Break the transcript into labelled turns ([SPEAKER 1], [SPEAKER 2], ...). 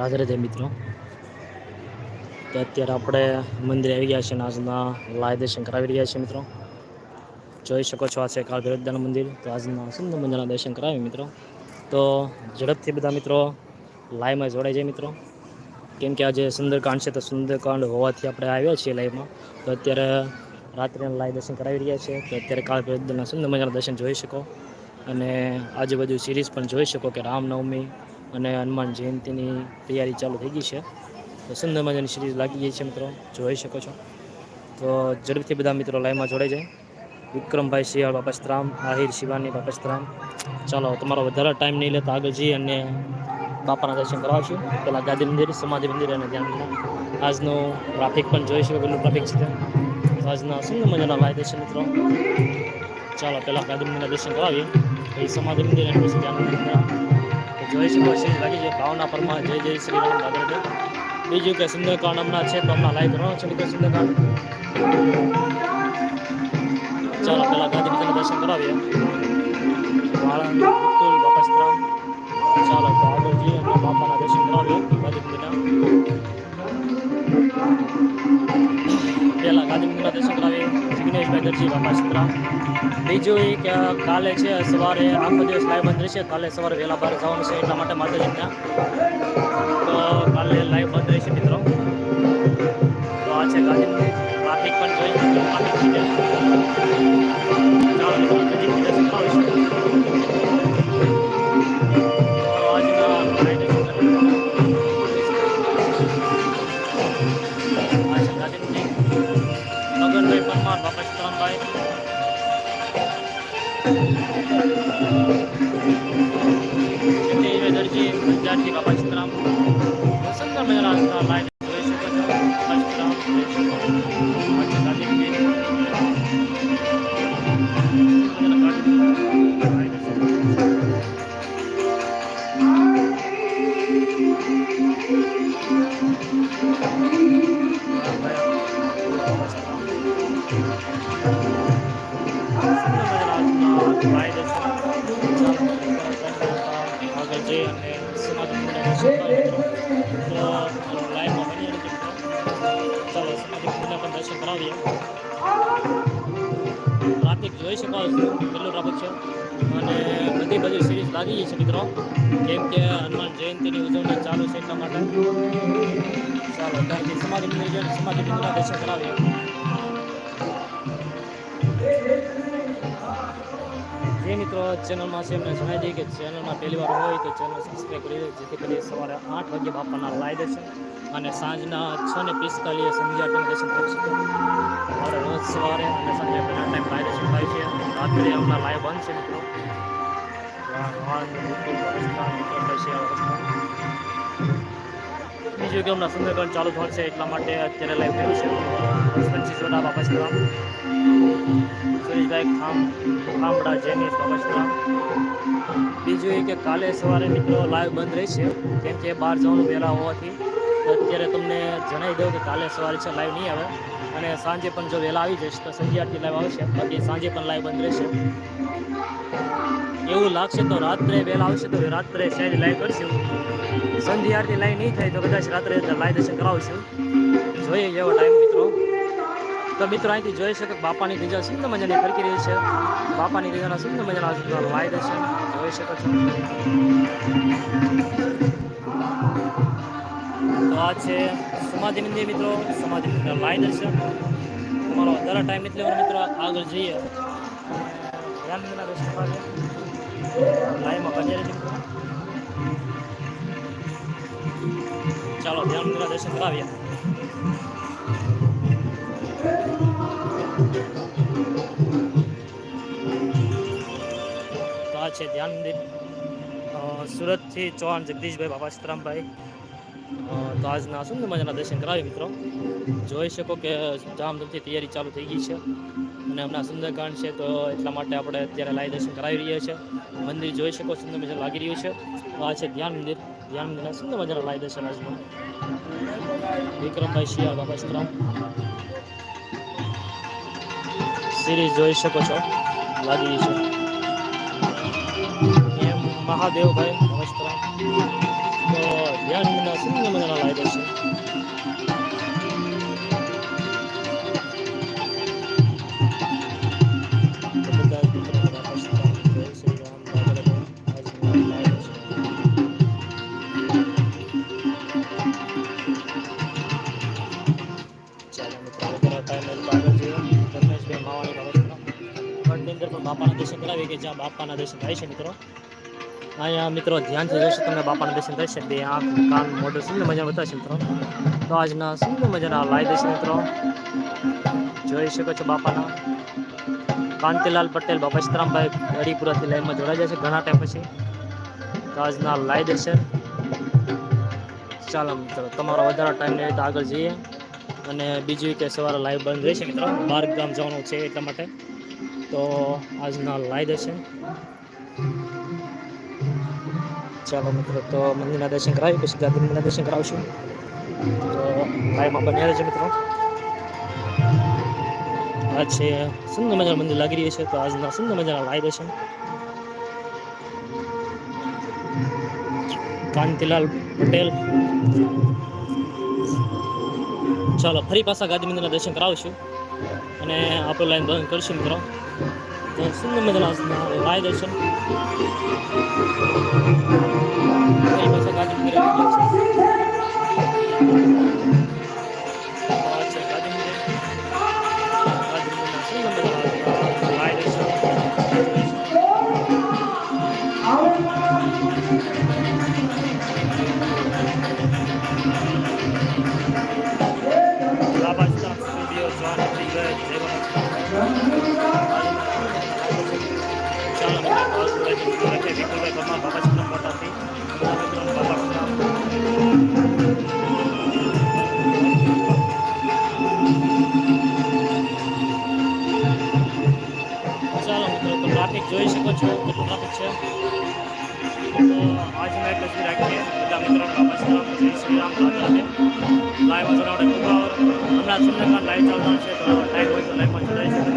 [SPEAKER 1] રાધે મિત્રો. તો અત્યારે આપણે મંદિરે આવી ગયા છે અને આજના લાય દર્શન કરાવી રહ્યા છીએ મિત્રો. જોઈ શકો છો આ છે કાળ ભૈરવદાનું મંદિર. તો આજના સુંદર મજાના દર્શન કરાવી મિત્રો. તો ઝડપથી બધા મિત્રો લાઈવમાં જોડાઈ જાય મિત્રો. કેમ કે આજે સુંદરકાંડ છે તો સુંદરકાંડ હોવાથી આપણે આવ્યા છીએ લાઈવમાં. તો અત્યારે રાત્રે લાઈવ દર્શન કરાવી રહ્યા છીએ. તો અત્યારે કાળ ભૈરવદાના સુંદર મજાના દર્શન જોઈ શકો. અને આજુબાજુ સિરીઝ પણ જોઈ શકો કે રામનવમી અને હનુમાન જયંતિની તૈયારી ચાલુ થઈ ગઈ છે. તો સુંદર મજાની સિરીઝ લાગી ગઈ છે મિત્રો. જોઈ શકો છો. તો ઝડપથી બધા મિત્રો લાઈવમાં જોડાઈ જાય. વિક્રમભાઈ શિયાળ બાપસ્તરામ આહિર, શિવાની બાપસ્તરામ ચાલો તમારો વધારે ટાઈમ નહીં લેતા આગળ જઈએ અને બાપાના દર્શન કરાવશું પહેલાં ગાંધી મંદિર, સમાધિ મંદિર અને ધ્યાન આજનો ટ્રાફિક પણ જોઈ શકો કેટલું ટ્રાફિક છે. આજના સુંદર મજાના લાય દર્શન મિત્રો. ચાલો પહેલાં ગાંધી મંદિરના દર્શન કરાવીએ. પછી સમાધિ મંદિર અને પછી ધ્યાન મંદિર. જોઈ શકો છો લાગી જાય ભાવના પરમાં જય જય શ્રી રામ. રાધે. બીજું કે સુંદરકાંડ હમણાં છે, તો હમણાં લાઈવ કરવાનો છે મિત્રો સુંદરકાંડ. ચાલો પહેલાં ગાંધી મંદિરના દર્શન કરાવીએ. વાળંદ પુતુલ બાપસ્તરામ ચાલો, તો આગળ જઈએ અને બાપાના દર્શન કરાવીએ ગાંધી મંદિરના. પહેલાં ગાંધી મંદિરના દર્શન કરાવીએ જિગ્નેશભાઈ દરજી બાપસ્તરામ બીજું એ કે કાલે છે, સવારે આખો દિવસ લાઈવ બંધ રહેશે. કાલે સવારે વહેલા બહાર જવાનું છે એટલા માટે માતાજીના. તો કાલે લાઈવ બંધ રહેશે મિત્રો. પરમાર બાપા સીતારામભાઈ જયદેવ દરજી પણ ટ્રાફિક જોઈ શકો છો, કેટલું ટ્રાફિક છે. અને બધી બધી સિરીઝ લાગી ગઈ છે મિત્રો. કેમ કે હનુમાન જયંતિની ઉજવણી ચાલુ છે એટલા માટે. ચાલો ત્યારથી સમાધિ સમાધિ મંદિરના દર્શન કરાવીએ. જે મિત્રો ચેનલમાં છે, એમને જણાવી દઈએ કે ચેનલમાં પહેલી વાર હોય તો ચેનલ સબસ્ક્રાઈબ કરી દે જેથી કરી સવારે આઠ વાગે બાપાના લાઈ દર્શન અને સાંજના છ ને પિસ્તાલીસ સંધ્યા ટાઈમ દર્શન થઈ શકે. રોજ સવારે અને સાંજે બંને ટાઈમ લાઈ દર્શન થાય છે. રાત્રે હમણાં લાઈવ બંધ છે, મિત્રો. બીજું કે હમણાં સુંદરકાંડ ચાલુ છે એટલા માટે અત્યારે લાઈવ કર્યું છે. વડા બાપા શ્રીરામ સુરેશભાઈ ખામ ખામડા જેનીસ બાબા શ્રીરામ બીજું એ કે કાલે સવારે મિત્રો લાઈવ બંધ રહેશે, કેમ કે બહાર જવાનું વહેલા હોવાથી. અત્યારે તમને જણાવી દઉં કે કાલે સવારે છે લાઈવ નહીં આવે. અને સાંજે પણ જો વહેલા આવી જશે તો સંધ્યાથી લાઈવ આવશે. બાકી સાંજે પણ લાઈવ બંધ રહેશે. એવું લાગશે તો રાત્રે વહેલા આવશે, તો રાત્રે શાયદ લાઈવ કરશું. સંધ્યાથી લાઈવ નહીં થાય તો કદાચ રાત્રે લાઈવ દર્શન કરાવશું. જોઈએ એવો ટાઈમ મિત્રો. તો મિત્રો અહીંથી જોઈ શકો બાપાની ધજા સુંદર મજાની ફરકી રહી છે. બાપાની ધજાના સુંદર મજાના લાઈવ છે. જોઈ શકો છો. આ છે સમાધિ મંદિર મિત્રો. સમાધિ મંદિર લાઈવ દર્શન તમારો વધારે ટાઈમ એટલે મિત્રો આગળ જઈએ. ધ્યાન મંદિરના દર્શન કરીએ લાઈવમાં રહેજો ચાલો ધ્યાન મંદિરના દર્શન કરાવીએ. તો છે, ધ્યાન મંદિર સુરતથી ચૌહાણ જગદીશભાઈ બાબા સીતરામભાઈ. તો આજના સુંદર મજાના દર્શન કરાવી મિત્રો? જોઈ શકો કે ધામધૂમથી તૈયારી ચાલુ થઈ ગઈ છે. અને હમણાં સુંદરકાંડ છે, તો એટલા માટે આપણે અત્યારે લાઈ દર્શન કરાવી રહ્યા છે. મંદિર જોઈ શકો, સુંદર મજા લાગી રહ્યું છે. આ છે ધ્યાન મંદિર. ધ્યાન મંદિરના સુંદર મજાના લાઈ દર્શન આજમાં વિક્રમભાઈ શિયા બાબા સીતરામ. સિરીઝ જોઈ શકો છો. લાગી છે. જય નમસ્કાર તો ધ્યાનના શૂન્ય મજાના live છે. બાપાના દર્શન કરાવીએ કે જ્યાં બાપાના દર્શન થાય છે મિત્રો. અહીંયા મિત્રો ધ્યાનથી જોશો તમને બાપાના દર્શન થશે બે આંખ, કાન, મોઢું, સુંદર મજા બતાવશે મિત્રો. તો આજના સુંદર મજાના લાઈવ દર્શન મિત્રો, જોઈ શકો છો બાપાના. કાંતિલાલ પટેલ, બાપા સીતરામભાઈ હરિપુરાથી લાઈનમાં જોડાઈ જાય છે ઘણા ટાઈમ પછી. તો આજના લાઈ દર્શન. ચાલો મિત્રો, તમારો વધારે ટાઈમ નહીં તો આગળ જઈએ. અને બીજું કે સવારે લાઈવ બંધ રહેશે મિત્રો. બાર ગામ જવાનું છે એટલા માટે. તો આજના લાઈવ દર્શન. ચાલો મિત્રો, તો મંદિરના દર્શન કરાવી, પછી ગાંધી મંદિરના દર્શન કરાવશું. તો લાઈવમાં બન્યા રહેજો મિત્રો. આ છે સુંદર મજાનું મંદિર લાગી રહ્યું છે, તો આજના સુંદર મજાના લાઈવ દર્શન. કાંતિલાલ પટેલ. ચાલો, ફરી પાછા ગાંધી મંદિરના દર્શન કરાવશું. અને આપણે લાઈન બંધ કરશું મિત્રો. તો સુંદર મજાના લાઈવ દર્શન એક તસવીર રાખીએ. બધા મિત્રોને શ્રી રામ જય શ્રી રામ, રાધે લાઈવ જોડાવડે હમણાં સંધ્યાકાળ લાઈવ ચાલવાનું છે, તો ટાઈમ હોય તો લાઈવમાં જોડાઈ શકો